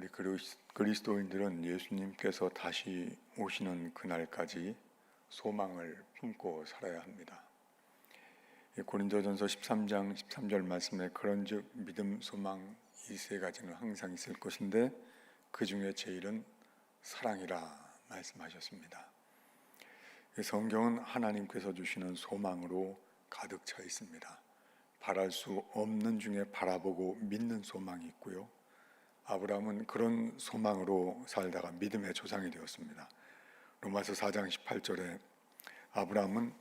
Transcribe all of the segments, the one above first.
우리 그리스- 그리스도인들은 예수님께서 다시 오시는 그날까지 소망을 품고 살아야 합니다. 이 고린도전서 13장 13절 말씀에 그런즉 믿음, 소망 이 세 가지는 항상 있을 것인데 그 중에 제일은 사랑이라 말씀하셨습니다. 이 성경은 하나님께서 주시는 소망으로 가득 차 있습니다. 바랄 수 없는 중에 바라보고 믿는 소망이 있고요. 아브라함은 그런 소망으로 살다가 믿음의 조상이 되었습니다. 로마서 4장 18절에 아브라함은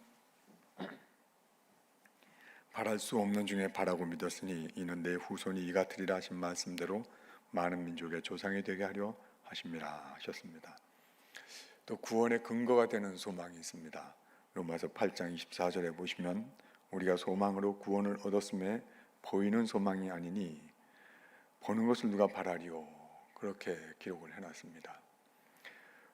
바랄 수 없는 중에 바라고 믿었으니 이는 내 후손이 이 같으리라 하신 말씀대로 많은 민족의 조상이 되게 하려 하심이라 하셨습니다. 또 구원의 근거가 되는 소망이 있습니다. 로마서 8장 24절에 보시면 우리가 소망으로 구원을 얻었음에 보이는 소망이 아니니 보는 것을 누가 바라리요 그렇게 기록을 해놨습니다.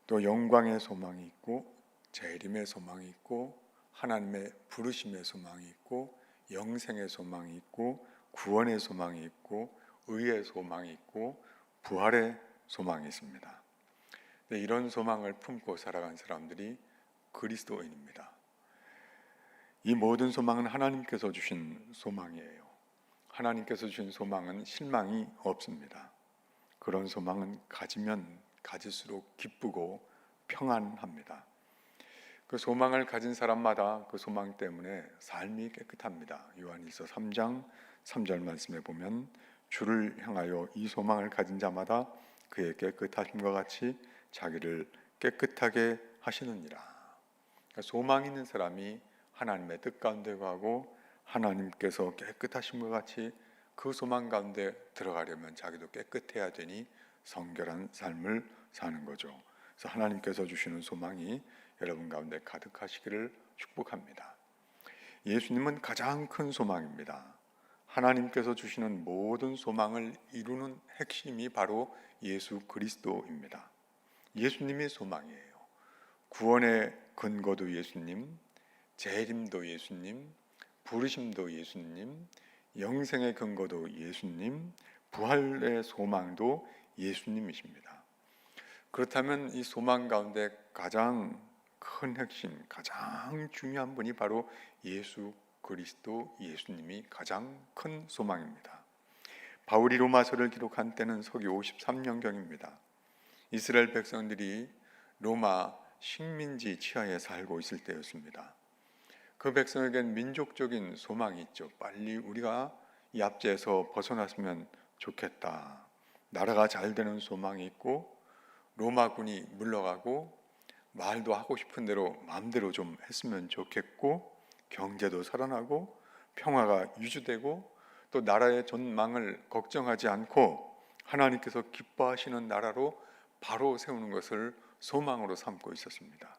또 영광의 소망이 있고 재림의 소망이 있고 하나님의 부르심의 소망이 있고 영생의 소망이 있고 구원의 소망이 있고 의의 소망이 있고 부활의 소망이 있습니다. 네, 이런 소망을 품고 살아간 사람들이 그리스도인입니다. 이 모든 소망은 하나님께서 주신 소망이에요. 하나님께서 주신 소망은 실망이 없습니다. 그런 소망은 가지면 가질수록 기쁘고 평안합니다. 그 소망을 가진 사람마다 그 소망 때문에 삶이 깨끗합니다. 요한일서 3장 3절 말씀에 보면 주를 향하여 이 소망을 가진 자마다 그의 깨끗하심과 같이 자기를 깨끗하게 하시느니라. 그러니까 소망 있는 사람이 하나님의 뜻 가운데 가고 하나님께서 깨끗하심과 같이 그 소망 가운데 들어가려면 자기도 깨끗해야 되니 성결한 삶을 사는 거죠. 그래서 하나님께서 주시는 소망이 여러분 가운데 가득하시기를 축복합니다. 예수님은 가장 큰 소망입니다. 하나님께서 주시는 모든 소망을 이루는 핵심이 바로 예수 그리스도입니다. 예수님이 소망이에요. 구원의 근거도 예수님, 재림도 예수님, 부르심도 예수님, 영생의 근거도 예수님, 부활의 소망도 예수님이십니다. 그렇다면 이 소망 가운데 가장 큰 핵심, 가장 중요한 분이 바로 예수 그리스도 예수님이 가장 큰 소망입니다. 바울이 로마서를 기록한 때는 서기 53년경입니다. 이스라엘 백성들이 로마 식민지 치하에 살고 있을 때였습니다. 그 백성에겐 민족적인 소망이 있죠. 빨리 우리가 이 압제에서 벗어났으면 좋겠다. 나라가 잘 되는 소망이 있고 로마군이 물러가고 말도 하고 싶은 대로 마음대로 좀 했으면 좋겠고 경제도 살아나고 평화가 유지되고 또 나라의 전망을 걱정하지 않고 하나님께서 기뻐하시는 나라로 바로 세우는 것을 소망으로 삼고 있었습니다.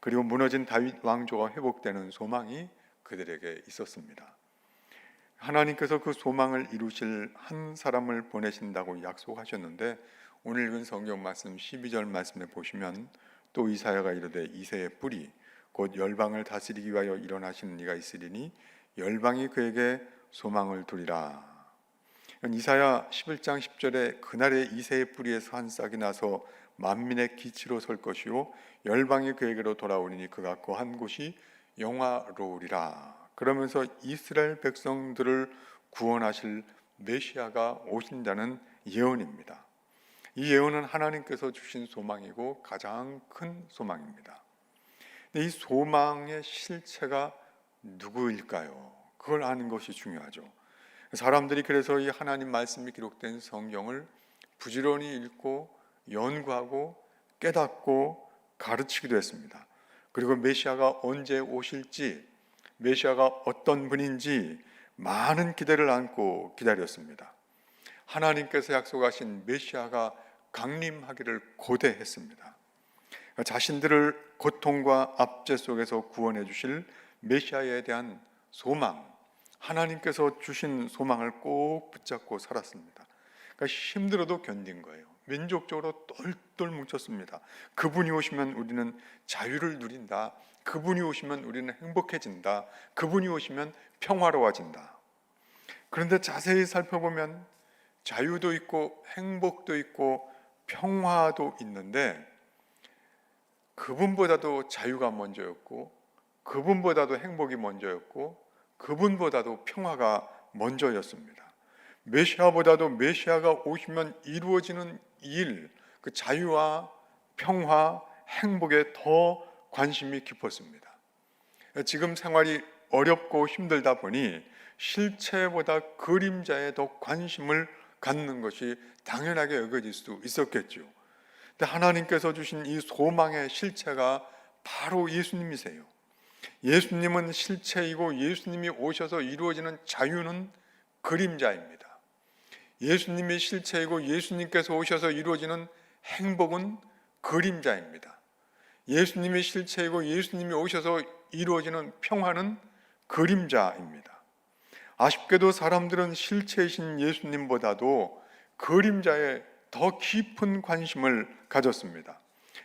그리고 무너진 다윗 왕조가 회복되는 소망이 그들에게 있었습니다. 하나님께서 그 소망을 이루실 한 사람을 보내신다고 약속하셨는데 오늘 읽은 성경 말씀 12절 말씀에 보시면 또 이사야가 이르되 이새의 뿌리 곧 열방을 다스리기 위하여 일어나시는 이가 있으리니 열방이 그에게 소망을 두리라. 이사야 11장 10절에 그날에 이새의 뿌리에서 한 싹이 나서 만민의 기치로 설 것이요 열방이 그에게로 돌아오리니 그가 거한 곳이 영화로우리라. 그러면서 이스라엘 백성들을 구원하실 메시아가 오신다는 예언입니다. 이 예언은 하나님께서 주신 소망이고 가장 큰 소망입니다. 이 소망의 실체가 누구일까요? 그걸 아는 것이 중요하죠. 사람들이 그래서 이 하나님 말씀이 기록된 성경을 부지런히 읽고 연구하고 깨닫고 가르치기도 했습니다. 그리고 메시아가 언제 오실지, 메시아가 어떤 분인지 많은 기대를 안고 기다렸습니다. 하나님께서 약속하신 메시아가 강림하기를 고대했습니다. 자신들을 고통과 압제 속에서 구원해 주실 메시아에 대한 소망, 하나님께서 주신 소망을 꼭 붙잡고 살았습니다. 그러니까 힘들어도 견딘 거예요. 민족적으로 똘똘 뭉쳤습니다. 그분이 오시면 우리는 자유를 누린다. 그분이 오시면 우리는 행복해진다. 그분이 오시면 평화로워진다. 그런데 자세히 살펴보면 자유도 있고 행복도 있고 평화도 있는데 그분보다도 자유가 먼저였고 그분보다도 행복이 먼저였고 그분보다도 평화가 먼저였습니다. 메시아보다도 메시아가 오시면 이루어지는 일, 그 자유와 평화, 행복에 더 관심이 깊었습니다. 지금 생활이 어렵고 힘들다 보니 실체보다 그림자에 더 관심을 갖는 것이 당연하게 여겨질 수 있었겠죠. 근데 하나님께서 주신 이 소망의 실체가 바로 예수님이세요. 예수님은 실체이고 예수님이 오셔서 이루어지는 자유는 그림자입니다. 예수님이 실체이고 예수님께서 오셔서 이루어지는 행복은 그림자입니다. 예수님이 실체이고 예수님이 오셔서 이루어지는 평화는 그림자입니다. 아쉽게도 사람들은 실체이신 예수님보다도 그림자에 더 깊은 관심을 가졌습니다.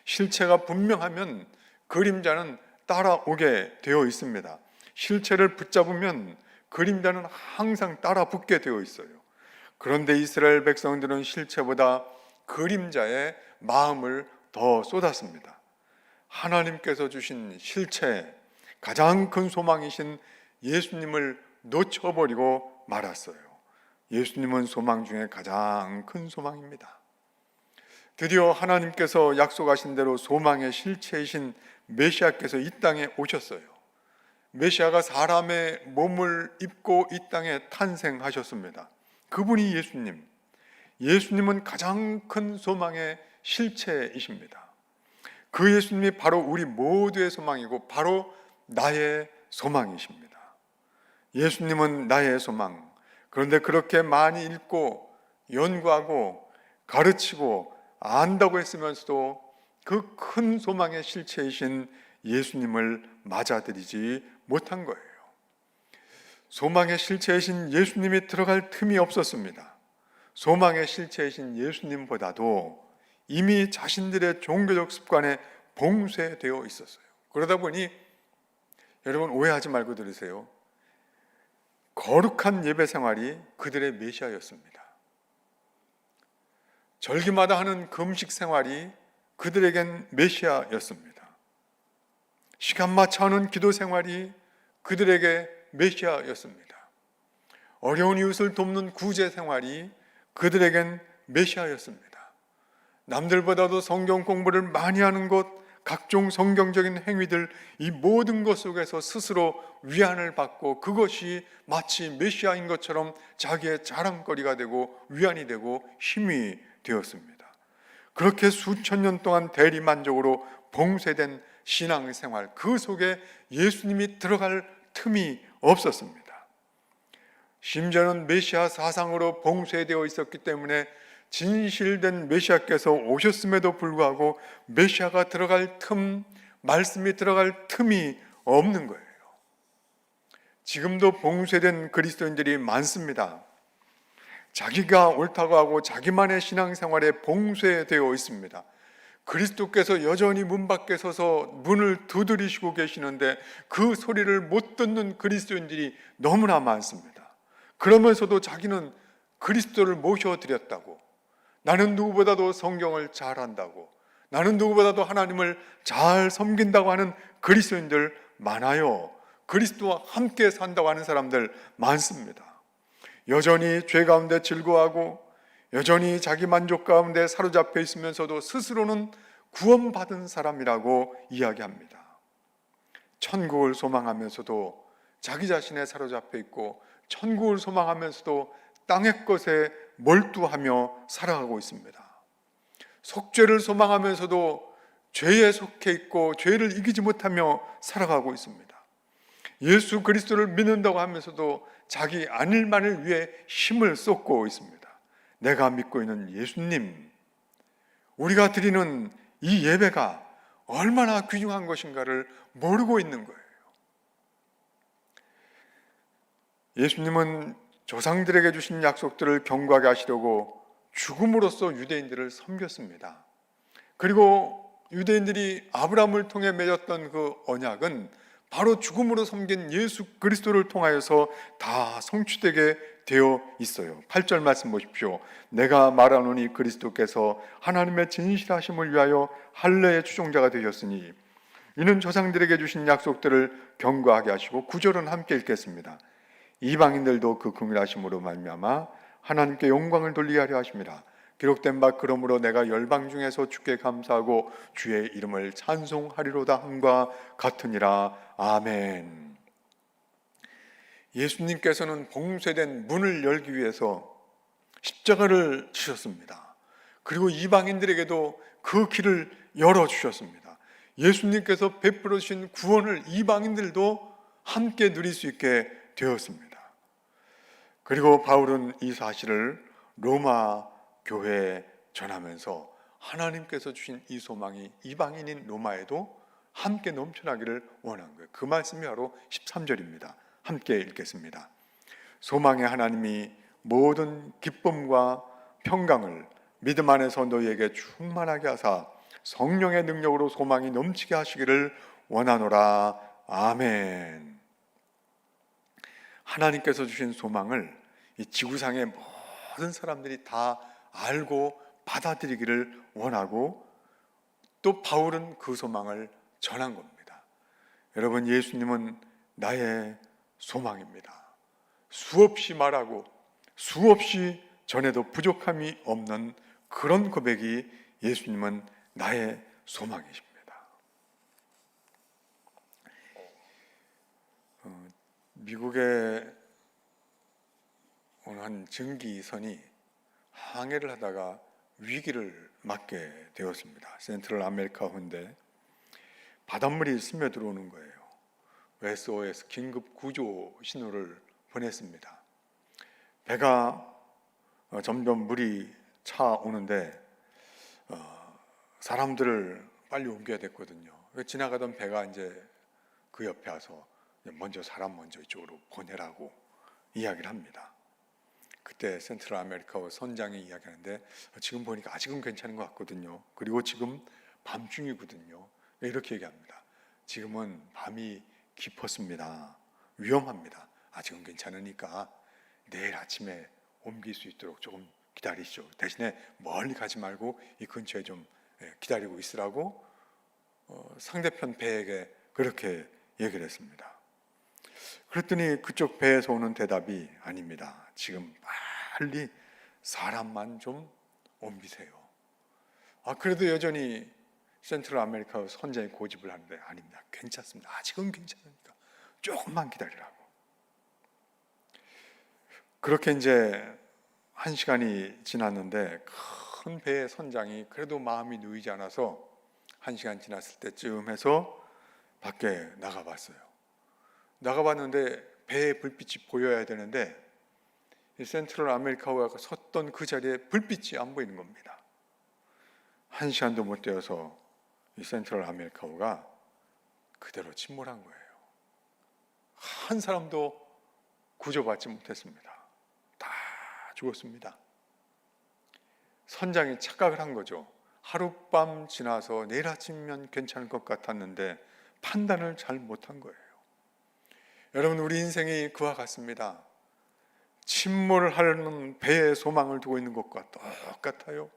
실체가 분명하면 그림자는 따라오게 되어 있습니다. 실체를 붙잡으면 그림자는 항상 따라 붙게 되어 있어요. 그런데 이스라엘 백성들은 실체보다 그림자에 마음을 더 쏟았습니다. 하나님께서 주신 실체, 가장 큰 소망이신 예수님을 놓쳐버리고 말았어요. 예수님은 소망 중에 가장 큰 소망입니다. 드디어 하나님께서 약속하신 대로 소망의 실체이신 메시아께서 이 땅에 오셨어요. 메시아가 사람의 몸을 입고 이 땅에 탄생하셨습니다. 그분이 예수님. 예수님은 가장 큰 소망의 실체이십니다. 그 예수님이 바로 우리 모두의 소망이고 바로 나의 소망이십니다. 예수님은 나의 소망. 그런데 그렇게 많이 읽고 연구하고 가르치고 안다고 했으면서도 그 큰 소망의 실체이신 예수님을 맞아들이지 못한 거예요. 소망의 실체이신 예수님이 들어갈 틈이 없었습니다. 소망의 실체이신 예수님보다도 이미 자신들의 종교적 습관에 봉쇄되어 있었어요. 그러다 보니 여러분 오해하지 말고 들으세요. 거룩한 예배 생활이 그들의 메시아였습니다. 절기마다 하는 금식 생활이 그들에겐 메시아였습니다. 시간 맞춰 하는 기도 생활이 그들에게 메시아였습니다. 어려운 이웃을 돕는 구제 생활이 그들에겐 메시아였습니다. 남들보다도 성경 공부를 많이 하는 것, 각종 성경적인 행위들, 이 모든 것 속에서 스스로 위안을 받고 그것이 마치 메시아인 것처럼 자기의 자랑거리가 되고 위안이 되고 힘이 되었습니다. 그렇게 수천 년 동안 대리만족으로 봉쇄된 신앙생활, 그 속에 예수님이 들어갈 틈이 없었습니다. 심지어는 메시아 사상으로 봉쇄되어 있었기 때문에 진실된 메시아께서 오셨음에도 불구하고 메시아가 들어갈 틈, 말씀이 들어갈 틈이 없는 거예요. 지금도 봉쇄된 그리스도인들이 많습니다. 자기가 옳다고 하고 자기만의 신앙생활에 봉쇄되어 있습니다. 그리스도께서 여전히 문 밖에 서서 문을 두드리시고 계시는데 그 소리를 못 듣는 그리스도인들이 너무나 많습니다. 그러면서도 자기는 그리스도를 모셔드렸다고 나는 누구보다도 성경을 잘 한다고 나는 누구보다도 하나님을 잘 섬긴다고 하는 그리스도인들 많아요. 그리스도와 함께 산다고 하는 사람들 많습니다. 여전히 죄 가운데 즐거워하고 여전히 자기 만족 가운데 사로잡혀 있으면서도 스스로는 구원받은 사람이라고 이야기합니다. 천국을 소망하면서도 자기 자신에 사로잡혀 있고 천국을 소망하면서도 땅의 것에 몰두하며 살아가고 있습니다. 속죄를 소망하면서도 죄에 속해 있고 죄를 이기지 못하며 살아가고 있습니다. 예수 그리스도를 믿는다고 하면서도 자기 안일만을 위해 힘을 쏟고 있습니다. 내가 믿고 있는 예수님, 우리가 드리는 이 예배가 얼마나 귀중한 것인가를 모르고 있는 거예요. 예수님은 조상들에게 주신 약속들을 경고하게 하시려고 죽음으로써 유대인들을 섬겼습니다. 그리고 유대인들이 아브라함을 통해 맺었던 그 언약은 바로 죽음으로 섬긴 예수 그리스도를 통하여서 다 성취되게 되어 있어요. 8절 말씀 보십시오. 내가 말하노니 그리스도께서 하나님의 진실하심을 위하여 할례의 추종자가 되셨으니 이는 조상들에게 주신 약속들을 경고하게 하시고 구절은 함께 읽겠습니다. 이방인들도 그 긍휼하심으로 말미암아 하나님께 영광을 돌리게 하려 하심이라. 기록된 바 그러므로 내가 열방 중에서 주께 감사하고 주의 이름을 찬송하리로다 함과 같으니라. 아멘. 예수님께서는 봉쇄된 문을 열기 위해서 십자가를 지셨습니다. 그리고 이방인들에게도 그 길을 열어 주셨습니다. 예수님께서 베풀어 주신 구원을 이방인들도 함께 누릴 수 있게 되었습니다. 그리고 바울은 이 사실을 로마 교회에 전하면서 하나님께서 주신 이 소망이 이방인인 로마에도 함께 넘쳐나기를 원한 거예요. 그 말씀이 바로 13절입니다. 함께 읽겠습니다. 소망의 하나님이 모든 기쁨과 평강을 믿음 안에서 너희에게 충만하게 하사 성령의 능력으로 소망이 넘치게 하시기를 원하노라. 아멘. 하나님께서 주신 소망을 이 지구상의 모든 사람들이 다 알고 받아들이기를 원하고 또 바울은 그 소망을 전한 겁니다. 여러분 예수님은 나의 소망입니다. 수없이 말하고 수없이 전에도 부족함이 없는 그런 고백이 예수님은 나의 소망이십니다. 어, 미국의 어느 한 증기선이 항해를 하다가 위기를 맞게 되었습니다. 센트럴 아메리카 호인데 바닷물이 스며들어오는 거예요. SOS 긴급 구조 신호를 보냈습니다. 배가 어, 점점 물이 차 오는데 어, 사람들을 빨리 옮겨야 됐거든요. 지나가던 배가 이제 그 옆에 와서 먼저 사람 먼저 이쪽으로 보내라고 이야기를 합니다. 그때 센트럴 아메리카와 선장이 이야기하는데 지금 보니까 아직은 괜찮은 것 같거든요. 그리고 지금 밤중이거든요. 이렇게 얘기합니다. 지금은 밤이 깊었습니다. 위험합니다. 아직은 괜찮으니까 내일 아침에 옮길 수 있도록 조금 기다리시죠. 대신에 멀리 가지 말고 이 근처에 좀 예, 기다리고 있으라고 어, 상대편 배에게 그렇게 얘기를 했습니다. 그랬더니 그쪽 배에서 오는 대답이 아닙니다. 지금 빨리 사람만 좀 옮기세요. 아, 그래도 여전히 센트럴 아메리카 선장이 고집을 하는데 아닙니다. 괜찮습니다. 아직은 괜찮으니까 조금만 기다리라고. 그렇게 이제 한 시간이 지났는데 큰 배의 선장이 그래도 마음이 놓이지 않아서 한 시간 지났을 때쯤 해서 밖에 나가봤어요. 나가봤는데 배의 불빛이 보여야 되는데 센트럴 아메리카가 섰던 그 자리에 불빛이 안 보이는 겁니다. 한 시간도 못 되어서 이 센트럴 아메리카가 그대로 침몰한 거예요. 한 사람도 구조받지 못했습니다. 다 죽었습니다. 선장이 착각을 한 거죠. 하룻밤 지나서 내일 아침이면 괜찮을 것 같았는데 판단을 잘 못한 거예요. 여러분 우리 인생이 그와 같습니다. 침몰하는 배에 소망을 두고 있는 것과 똑같아요.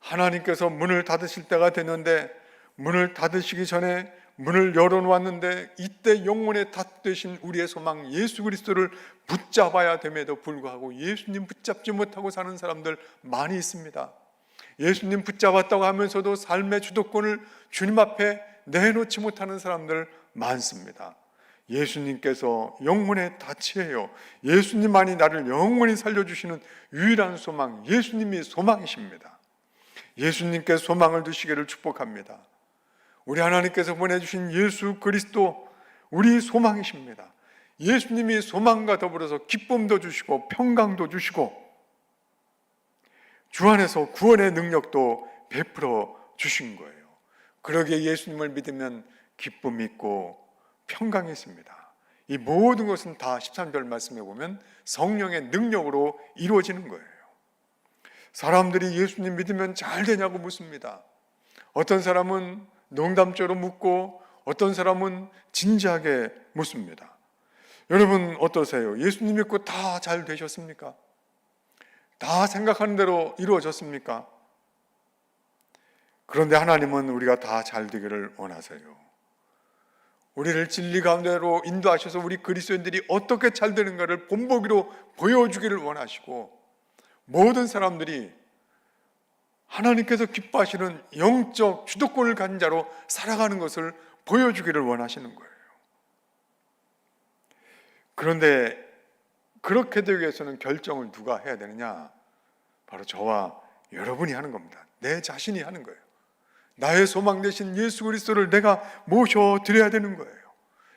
하나님께서 문을 닫으실 때가 됐는데 문을 닫으시기 전에 문을 열어놓았는데 이때 영혼의 닫 되신 우리의 소망 예수 그리스도를 붙잡아야 됨에도 불구하고 예수님 붙잡지 못하고 사는 사람들 많이 있습니다. 예수님 붙잡았다고 하면서도 삶의 주도권을 주님 앞에 내놓지 못하는 사람들 많습니다. 예수님께서 영혼의 다치예요. 예수님만이 나를 영원히 살려주시는 유일한 소망, 예수님이 소망이십니다. 예수님께 소망을 두시기를 축복합니다. 우리 하나님께서 보내주신 예수 그리스도 우리 소망이십니다. 예수님이 소망과 더불어서 기쁨도 주시고 평강도 주시고 주 안에서 구원의 능력도 베풀어 주신 거예요. 그러기에 예수님을 믿으면 기쁨이 있고 평강이 있습니다. 이 모든 것은 다 13절 말씀에 보면 성령의 능력으로 이루어지는 거예요. 사람들이 예수님 믿으면 잘 되냐고 묻습니다. 어떤 사람은 농담조로 묻고 어떤 사람은 진지하게 묻습니다. 여러분 어떠세요? 예수님 믿고 다 잘 되셨습니까? 다 생각하는 대로 이루어졌습니까? 그런데 하나님은 우리가 다 잘 되기를 원하세요. 우리를 진리 가운데로 인도하셔서 우리 그리스도인들이 어떻게 잘 되는가를 본보기로 보여주기를 원하시고 모든 사람들이 하나님께서 기뻐하시는 영적 주도권을 가진 자로 살아가는 것을 보여주기를 원하시는 거예요. 그런데 그렇게 되기 위해서는 결정을 누가 해야 되느냐? 바로 저와 여러분이 하는 겁니다. 내 자신이 하는 거예요. 나의 소망 되신 예수 그리스도를 내가 모셔 드려야 되는 거예요.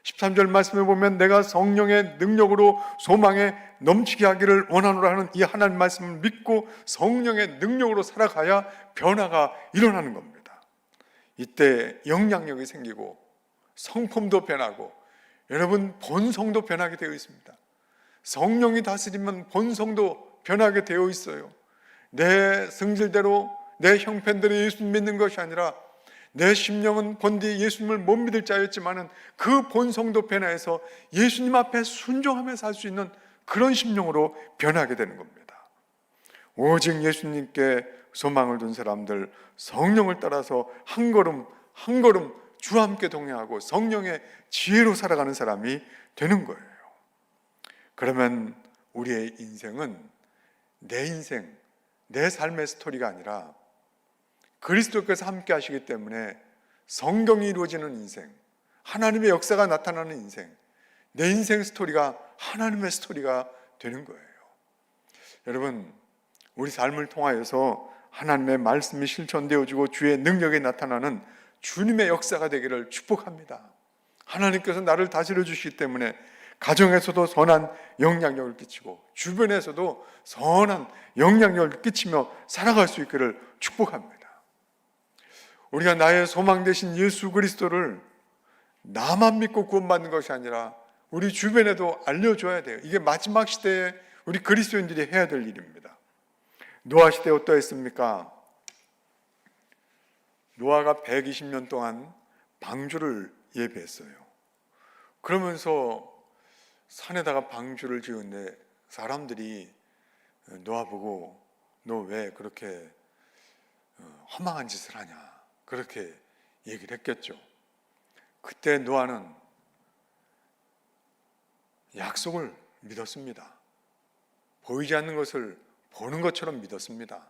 13절 말씀에 보면 내가 성령의 능력으로 소망에 넘치게 하기를 원하노라 하는 이 하나님 말씀을 믿고 성령의 능력으로 살아가야 변화가 일어나는 겁니다. 이때 영향력이 생기고 성품도 변하고 여러분 본성도 변하게 되어 있습니다. 성령이 다스리면 본성도 변하게 되어 있어요. 내 성질대로 내 형편대로 예수 믿는 것이 아니라 내 심령은 본디 예수님을 못 믿을 자였지만은 그 본성도 변화해서 예수님 앞에 순종하며 살 수 있는 그런 심령으로 변하게 되는 겁니다. 오직 예수님께 소망을 둔 사람들 성령을 따라서 한 걸음 한 걸음 주와 함께 동행하고 성령의 지혜로 살아가는 사람이 되는 거예요. 그러면 우리의 인생은 내 인생, 내 삶의 스토리가 아니라 그리스도께서 함께 하시기 때문에 성경이 이루어지는 인생, 하나님의 역사가 나타나는 인생, 내 인생 스토리가 하나님의 스토리가 되는 거예요. 여러분, 우리 삶을 통하여서 하나님의 말씀이 실천되어지고 주의 능력이 나타나는 주님의 역사가 되기를 축복합니다. 하나님께서 나를 다스려 주시기 때문에 가정에서도 선한 영향력을 끼치고 주변에서도 선한 영향력을 끼치며 살아갈 수 있기를 축복합니다. 우리가 나의 소망 되신 예수 그리스도를 나만 믿고 구원받는 것이 아니라 우리 주변에도 알려줘야 돼요. 이게 마지막 시대에 우리 그리스도인들이 해야 될 일입니다. 노아 시대 어떠했습니까? 노아가 120년 동안 방주를 예배했어요. 그러면서 산에다가 방주를 지은데 사람들이 노아 보고 너 왜 그렇게 어, 허망한 짓을 하냐 그렇게 얘기를 했겠죠. 그때 노아는 약속을 믿었습니다. 보이지 않는 것을 보는 것처럼 믿었습니다.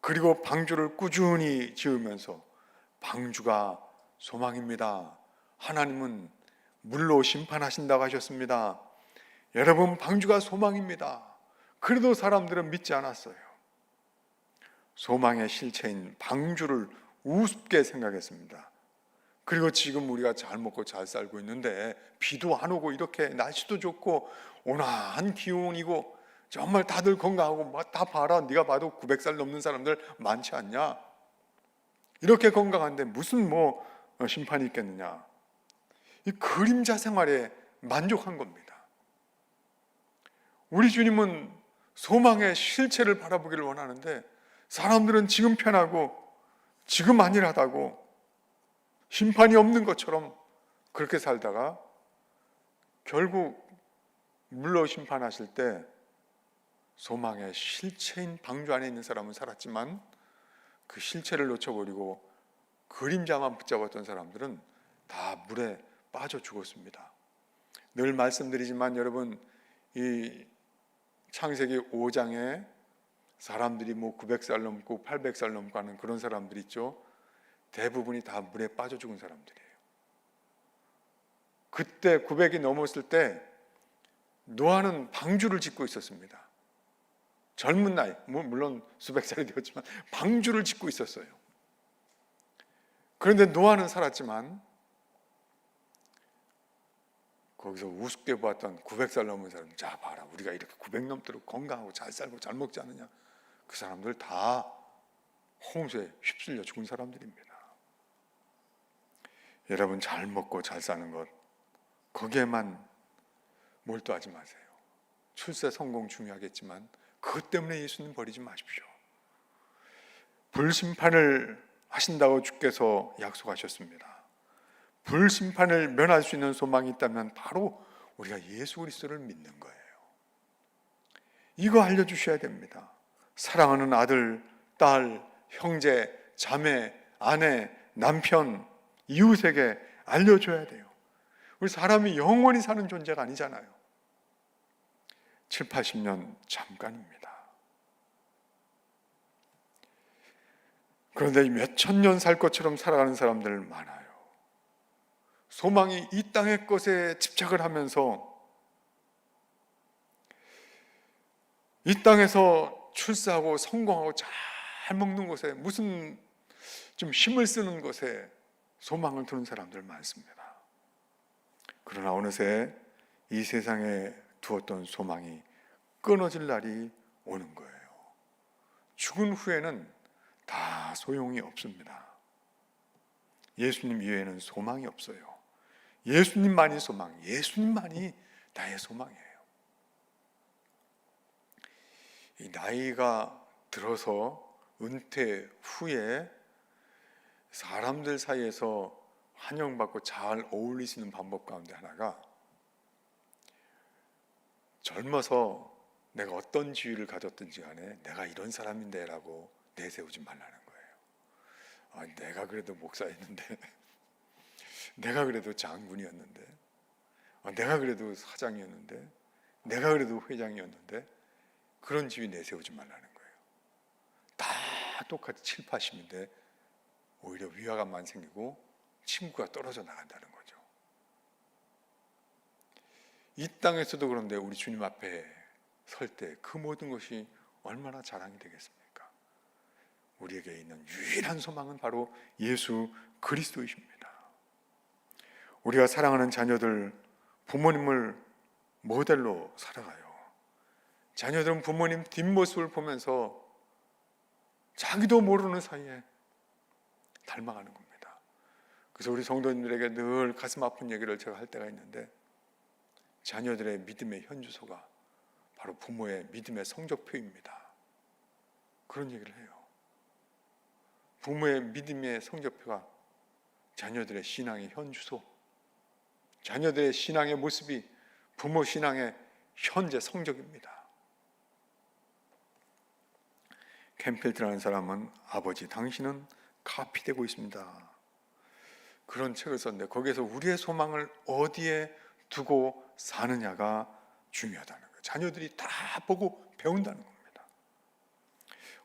그리고 방주를 꾸준히 지으면서 방주가 소망입니다. 하나님은 물로 심판하신다고 하셨습니다. 여러분, 방주가 소망입니다. 그래도 사람들은 믿지 않았어요. 소망의 실체인 방주를 우습게 생각했습니다. 그리고 지금 우리가 잘 먹고 잘 살고 있는데 비도 안 오고 이렇게 날씨도 좋고 온화한 기온이고 정말 다들 건강하고 뭐다 봐라. 네가 봐도 900살 넘는 사람들 많지 않냐? 이렇게 건강한데 무슨 뭐 심판이 있겠느냐? 이 그림자 생활에 만족한 겁니다. 우리 주님은 소망의 실체를 바라보기를 원하는데 사람들은 지금 편하고 지금 안일하다고 심판이 없는 것처럼 그렇게 살다가 결국 물로 심판하실 때 소망의 실체인 방주 안에 있는 사람은 살았지만 그 실체를 놓쳐버리고 그림자만 붙잡았던 사람들은 다 물에 빠져 죽었습니다. 늘 말씀드리지만 여러분 이 창세기 5장에 사람들이 뭐 900살 넘고 800살 넘고 하는 그런 사람들 있죠. 대부분이 다 물에 빠져 죽은 사람들이에요. 그때 900이 넘었을 때 노아는 방주를 짓고 있었습니다. 젊은 나이, 뭐 물론 수백 살이 되었지만 방주를 짓고 있었어요. 그런데 노아는 살았지만 거기서 우습게 보았던 900살 넘은 사람, 자 봐라, 우리가 이렇게 900 넘도록 건강하고 잘 살고 잘 먹지 않느냐? 그 사람들 다 홍수에 휩쓸려 죽은 사람들입니다. 여러분 잘 먹고 잘 사는 것 거기에만 몰두하지 마세요. 출세 성공 중요하겠지만 그것 때문에 예수님 버리지 마십시오. 불심판을 하신다고 주께서 약속하셨습니다. 불심판을 면할 수 있는 소망이 있다면 바로 우리가 예수 그리스도를 믿는 거예요. 이거 알려 주셔야 됩니다. 사랑하는 아들, 딸, 형제, 자매, 아내, 남편, 이웃에게 알려줘야 돼요. 우리 사람이 영원히 사는 존재가 아니잖아요. 7, 80년 잠깐입니다. 그런데 몇천 년 살 것처럼 살아가는 사람들 많아요. 소망이 이 땅의 것에 집착을 하면서 이 땅에서 출세하고 성공하고 잘 먹는 것에 무슨 좀 힘을 쓰는 것에 소망을 두는 사람들 많습니다. 그러나 어느새 이 세상에 두었던 소망이 끊어질 날이 오는 거예요. 죽은 후에는 다 소용이 없습니다. 예수님 이외에는 소망이 없어요. 예수님만이 소망, 예수님만이 나의 소망이에요. 이 나이가 들어서 은퇴 후에 사람들 사이에서 환영받고 잘 어울리시는 방법 가운데 하나가 젊어서 내가 어떤 지위를 가졌든지 간에 내가 이런 사람인데라고 내세우지 말라는 거예요. 아, 내가 그래도 목사였는데, 내가 그래도 장군이었는데, 아, 내가 그래도 사장이었는데, 내가 그래도 회장이었는데 그런 지위 내세우지 말라는 거예요. 다 똑같이 7, 80인데 오히려 위화감만 생기고 친구가 떨어져 나간다는 거죠. 이 땅에서도 그런데 우리 주님 앞에 설 때 그 모든 것이 얼마나 자랑이 되겠습니까? 우리에게 있는 유일한 소망은 바로 예수 그리스도이십니다. 우리가 사랑하는 자녀들 부모님을 모델로 살아가요. 자녀들은 부모님 뒷모습을 보면서 자기도 모르는 사이에 닮아가는 겁니다. 그래서 우리 성도님들에게 늘 가슴 아픈 얘기를 제가 할 때가 있는데 자녀들의 믿음의 현주소가 바로 부모의 믿음의 성적표입니다. 그런 얘기를 해요. 부모의 믿음의 성적표가 자녀들의 신앙의 현주소, 자녀들의 신앙의 모습이 부모 신앙의 현재 성적입니다. 캠필트라는 사람은 아버지 당신은 카피되고 있습니다. 그런 책을 썼는데 거기에서 우리의 소망을 어디에 두고 사느냐가 중요하다는 거예요. 자녀들이 다 보고 배운다는 겁니다.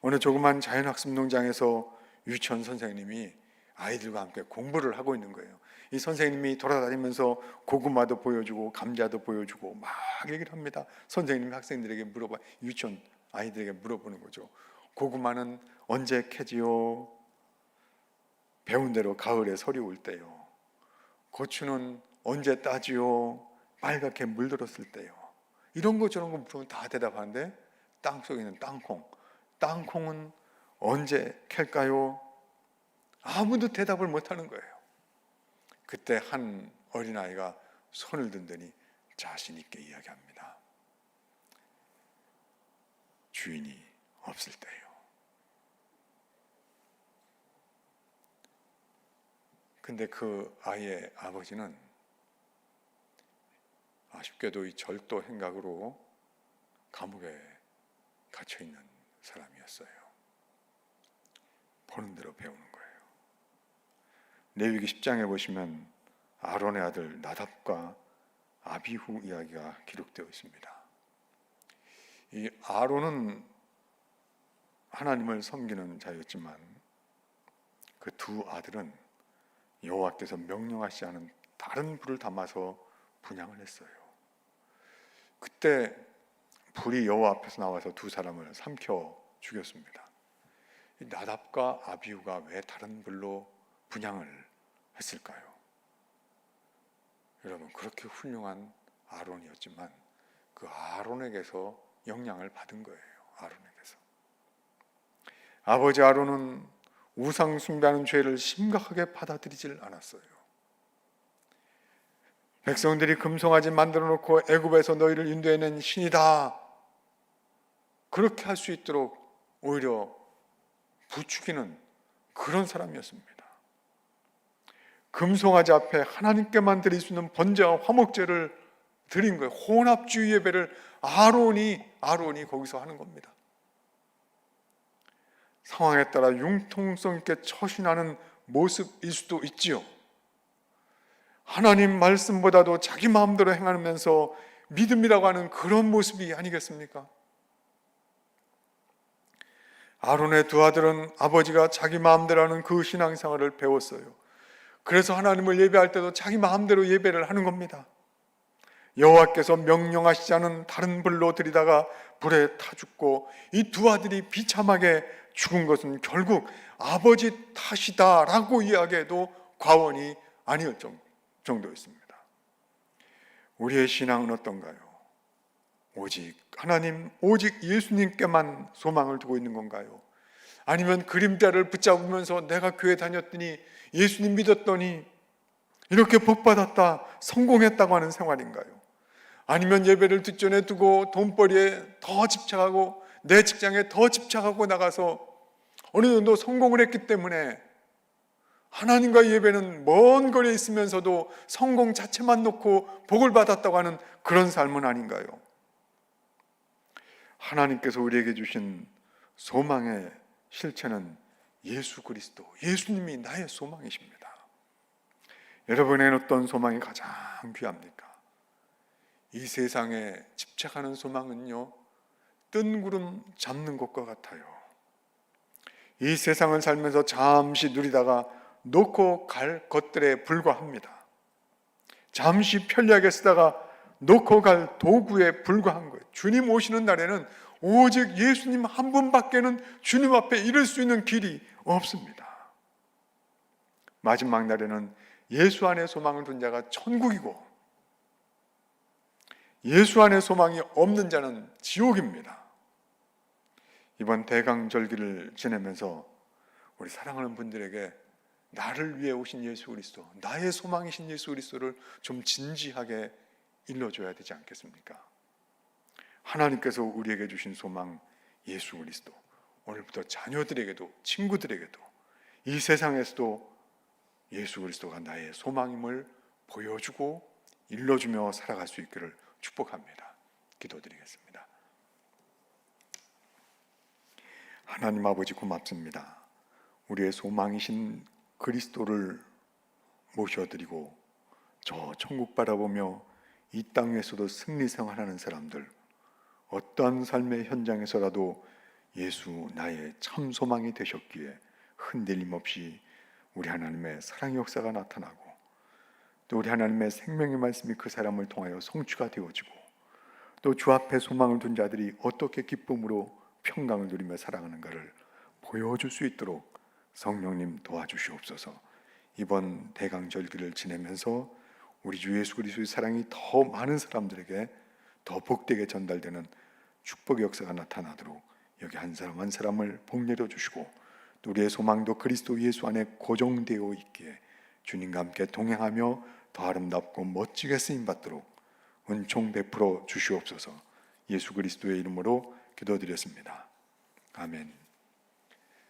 어느 조그만 자연학습 농장에서 유치원 선생님이 아이들과 함께 공부를 하고 있는 거예요. 이 선생님이 돌아다니면서 고구마도 보여주고 감자도 보여주고 막 얘기를 합니다. 선생님이 학생들에게 물어봐 유치원 아이들에게 물어보는 거죠. 고구마는 언제 캐지요? 배운 대로 가을에 설이 올 때요. 고추는 언제 따지요? 빨갛게 물들었을 때요. 이런 거 저런 거 물으면 다 대답하는데 땅 속에 있는 땅콩. 땅콩은 언제 캘까요? 아무도 대답을 못 하는 거예요. 그때 한 어린아이가 손을 든더니 자신 있게 이야기합니다. 주인이 없을 때요. 근데 그 아이의 아버지는 아쉽게도 이 절도 행각으로 감옥에 갇혀 있는 사람이었어요. 보는 대로 배우는 거예요. 레위기 10장에 보시면 아론의 아들 나답과 아비후 이야기가 기록되어 있습니다. 이 아론은 하나님을 섬기는 자였지만 그 두 아들은 여호와께서 명령하시지 않은 다른 불을 담아서 분양을 했어요. 그때 불이 여호와 앞에서 나와서 두 사람을 삼켜 죽였습니다. 나답과 아비우가 왜 다른 불로 분양을 했을까요? 여러분 그렇게 훌륭한 아론이었지만 그 아론에게서 영향을 받은 거예요. 아론에게서. 아버지 아론은 우상 숭배하는 죄를 심각하게 받아들이질 않았어요. 백성들이 금송아지 만들어 놓고 애굽에서 너희를 인도해낸 신이다. 그렇게 할 수 있도록 오히려 부추기는 그런 사람이었습니다. 금송아지 앞에 하나님께만 드릴 수 있는 번제와 화목제를 드린 거예요. 혼합주의 예배를 아론이 아론이 거기서 하는 겁니다. 상황에 따라 융통성 있게 처신하는 모습일 수도 있지요. 하나님 말씀보다도 자기 마음대로 행하면서 믿음이라고 하는 그런 모습이 아니겠습니까? 아론의 두 아들은 아버지가 자기 마음대로 하는 그 신앙생활을 배웠어요. 그래서 하나님을 예배할 때도 자기 마음대로 예배를 하는 겁니다. 여호와께서 명령하시지 않은 다른 불로 들이다가 불에 타 죽고 이 두 아들이 비참하게 죽은 것은 결국 아버지 탓이다라고 이야기해도 과언이 아니었 정도였습니다. 우리의 신앙은 어떤가요? 오직 하나님, 오직 예수님께만 소망을 두고 있는 건가요? 아니면 그림자를 붙잡으면서 내가 교회 다녔더니 예수님 믿었더니 이렇게 복받았다, 성공했다고 하는 생활인가요? 아니면 예배를 뒷전에 두고 돈벌이에 더 집착하고 내 직장에 더 집착하고 나가서 어느 정도 성공을 했기 때문에 하나님과 예배는 먼 거리에 있으면서도 성공 자체만 놓고 복을 받았다고 하는 그런 삶은 아닌가요? 하나님께서 우리에게 주신 소망의 실체는 예수 그리스도, 예수님이 나의 소망이십니다. 여러분의 어떤 소망이 가장 귀합니까? 이 세상에 집착하는 소망은요, 뜬 구름 잡는 것과 같아요. 이 세상을 살면서 잠시 누리다가 놓고 갈 것들에 불과합니다. 잠시 편리하게 쓰다가 놓고 갈 도구에 불과한 거예요. 주님 오시는 날에는 오직 예수님 한 분밖에는 주님 앞에 이를 수 있는 길이 없습니다. 마지막 날에는 예수 안에 소망을 둔 자가 천국이고 예수 안에 소망이 없는 자는 지옥입니다. 이번 대강절기를 지내면서 우리 사랑하는 분들에게 나를 위해 오신 예수 그리스도, 나의 소망이신 예수 그리스도를 좀 진지하게 일러줘야 되지 않겠습니까? 하나님께서 우리에게 주신 소망 예수 그리스도, 오늘부터 자녀들에게도 친구들에게도 이 세상에서도 예수 그리스도가 나의 소망임을 보여주고 일러주며 살아갈 수 있기를 축복합니다. 기도드리겠습니다. 하나님 아버지 고맙습니다. 우리의 소망이신 그리스도를 모셔드리고 저 천국 바라보며 이 땅에서도 승리 생활하는 사람들 어떠한 삶의 현장에서라도 예수 나의 참 소망이 되셨기에 흔들림 없이 우리 하나님의 사랑의 역사가 나타나고 또 우리 하나님의 생명의 말씀이 그 사람을 통하여 성취가 되어지고 또 주 앞에 소망을 둔 자들이 어떻게 기쁨으로 평강을 누리며 살아가는가를 보여줄 수 있도록 성령님 도와주시옵소서. 이번 대강절기를 지내면서 우리 주 예수 그리스도의 사랑이 더 많은 사람들에게 더 복되게 전달되는 축복의 역사가 나타나도록 여기 한 사람 한 사람을 복 내려 주시고 또 우리의 소망도 그리스도 예수 안에 고정되어 있기에 주님과 함께 동행하며 더 아름답고 멋지게 쓰임 받도록 은총 베풀어 주시옵소서. 예수 그리스도의 이름으로 기도드렸습니다. 아멘.